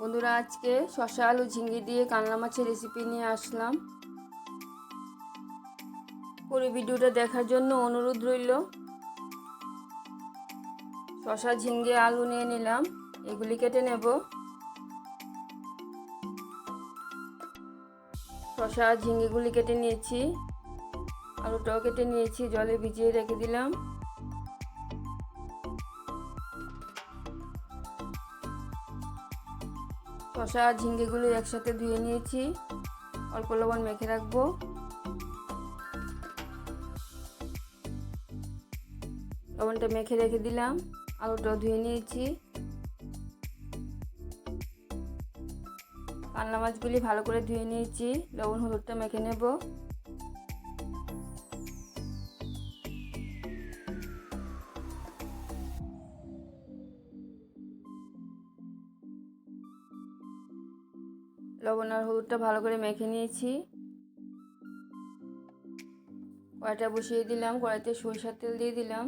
বন্ধুরা, আজকে শশা আলু ঝিঙ্গি দিয়ে কানলা মাছের রেসিপি নিয়ে আসলাম। পুরো ভিডিওটা দেখার জন্য অনুরোধ রইল। শশা ঝিঙ্গে আলু নিয়ে নিলাম। এগুলি কেটে নেব। শশা ঝিঙ্গেগুলি কেটে নিয়েছি। আলুটাও কেটে নিয়েছি, জলে ভিজিয়ে রেখে দিলাম। শশা আর ঝিঙ্গেগুলো একসাথে ধুয়ে নিয়েছি। অল্প লবণ মেখে রাখব। লবণটা মেখে রেখে দিলাম। আলুটাও ধুয়ে নিয়েছি। কান্না মাছগুলি ভালো করে ধুয়ে নিয়েছি। লবণ হলুদটা মেখে নেব। লবণ আর হলুদটা ভালো করে মেখে নিয়েছি। কড়াইটা বসিয়ে দিলাম, কড়াইতে সরিষার তেল দিয়ে দিলাম।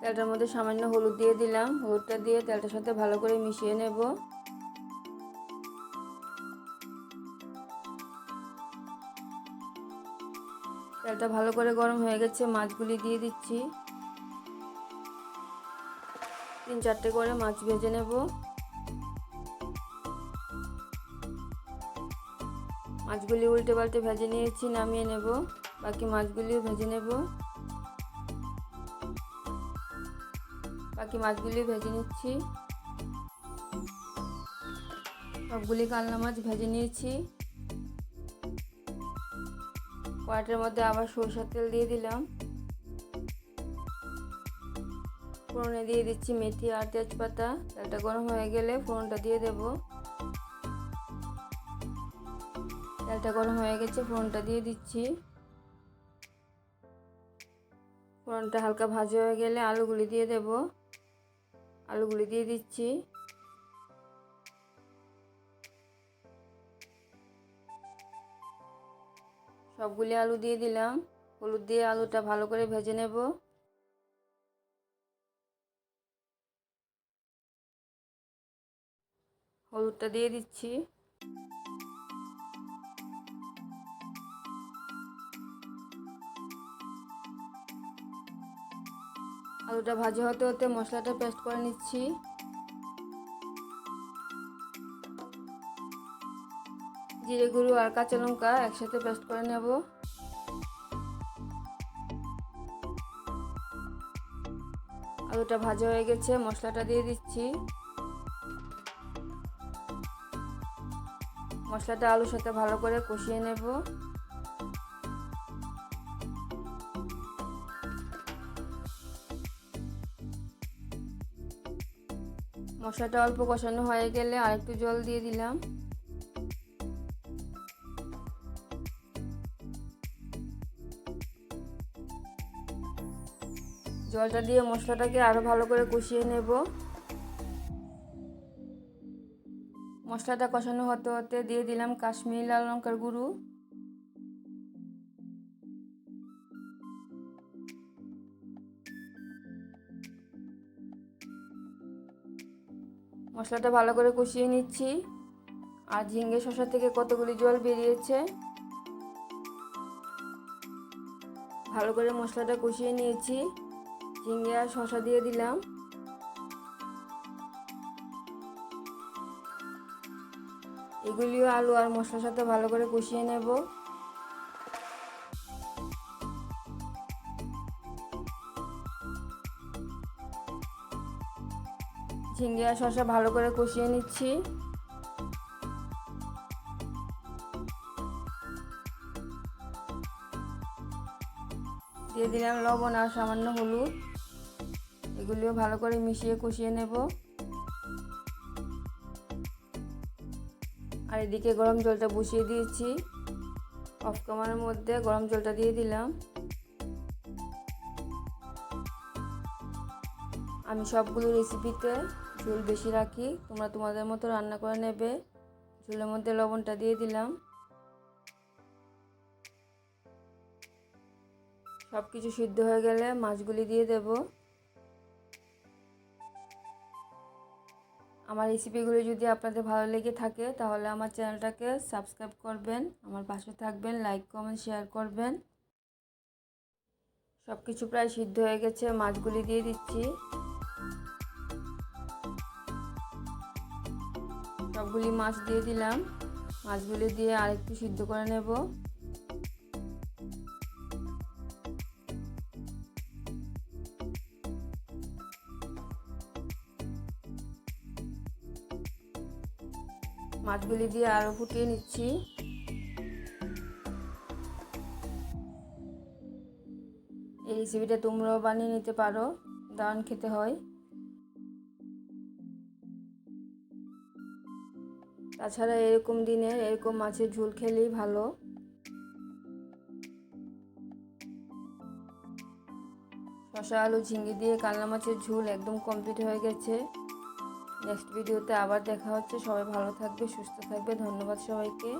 তেলটার মধ্যে সামান্য হলুদ দিয়ে দিলাম। হলুদটা দিয়ে তেলটার সাথে ভালো করে মিশিয়ে নেব। তেলটা ভালো করে গরম হয়ে গেছে, মাছগুলি দিয়ে দিচ্ছি। তিন চারটে করে মাছ ভেজে নেব। মাছগুলি উল্টে পাল্টে ভেজে নিয়েছি, নামিয়ে নেব। বাকি মাছগুলিও ভেজে নেব। বাকি মাছগুলি ভেজে নিচ্ছি। সবগুলি কালনা মাছ ভেজে নিয়েছি। কড়াইটার মধ্যে আবার সরষের তেল দিয়ে দিলাম। ফোড়নে দিয়ে দিচ্ছি মেথি আর তেজপাতা। তেলটা গরম হয়ে গেলে ফোড়নটা দিয়ে দেব। তেলটা গরম হয়ে গেছে, ফোড়নটা দিয়ে দিচ্ছি। ফোড়নটা হালকা ভাজা হয়ে গেলে আলুগুলি দিয়ে দেব। আলুগুলি দিয়ে দিচ্ছি। সবগুলি আলু দিয়ে দিলাম। হলুদ দিয়ে আলুটা ভালো করে ভেজে নেব। হলুদটা দিয়ে দিচ্ছি। আলুটা ভাজা হতে হতে মশলাটা পেস্ট করে নিচ্ছি। জিরে, গুঁড়ো আর কাঁচা লঙ্কা একসাথে পেস্ট করে নেব। আলুটা ভাজা হয়ে গেছে, মশলাটা দিয়ে দিচ্ছি। মশলাটা আলুর সাথে ভালো করে কষিয়ে নেব। মশলাটা অল্প কষানো হয়ে গেলে আরেকটু জল দিয়ে দিলাম। জলটা দিয়ে মশলাটাকে আরও ভালো করে কষিয়ে নেব। মশলাটা কষানো হতে হতে দিয়ে দিলাম কাশ্মীরি লাল লঙ্কার গুঁড়ো। মশলাটা ভালো করে কষিয়ে নিচ্ছি। আর ঝিঙ্গে শশা থেকে কতগুলি জল বেরিয়েছে? ভালো করে মশলাটা কষিয়ে নিয়েছি। ঝিঙ্গে আর শশা দিয়ে দিলাম। এগুলিও আলু আর মশলার সাথে ভালো করে কষিয়ে নেব। ঝিঙ্গে আর শশা ভালো করে কষিয়ে নিচ্ছি। দিয়ে দিলাম লবণ আর সামান্য হলুদ। এগুলিও ভালো করে মিশিয়ে কষিয়ে নেব। আর এদিকে গরম জলটা বসিয়ে দিয়েছি। অফ কামারের মধ্যে গরম জলটা দিয়ে দিলাম। আমি সবগুলো রেসিপিতে ঝোল বেশি রাখি। তোমরা তোমাদের মতো রান্না করে নেবে। ঝোলের মধ্যে লবণটা দিয়ে দিলাম। সব কিছু সিদ্ধ হয়ে গেলে মাছগুলি দিয়ে দেব। আমার রেসিপিগুলি যদি আপনাদের ভালো লেগে থাকে, তাহলে আমার চ্যানেলটাকে সাবস্ক্রাইব করবেন, আমার পাশে থাকবেন লাইক কমেন্ট শেয়ার করবেন। সব কিছু প্রায় সিদ্ধ হয়ে গেছে, মাছগুলি দিয়ে দিচ্ছি। সবগুলি মাছ দিয়ে দিলাম, মাছগুলি দিয়ে আরেকটু সিদ্ধ করে নেব। মাছগুলি দিয়ে আরও ফুটিয়ে নিচ্ছি। এই রেসিপিটা তোমরাও বানিয়ে নিতে পারো, দারুণ খেতে হয়। তাছাড়া এরকম দিনে এরকম মাছের ঝোল খেলেই ভালো। শশা আলু ঝিঙ্গি দিয়ে কালনা মাছের ঝোল একদম কমপ্লিট হয়ে গেছে। নেক্সট ভিডিওতে আবার দেখা হচ্ছে। সবাই ভালো থাকবে সুস্থ থাকবে। ধন্যবাদ সবাইকে।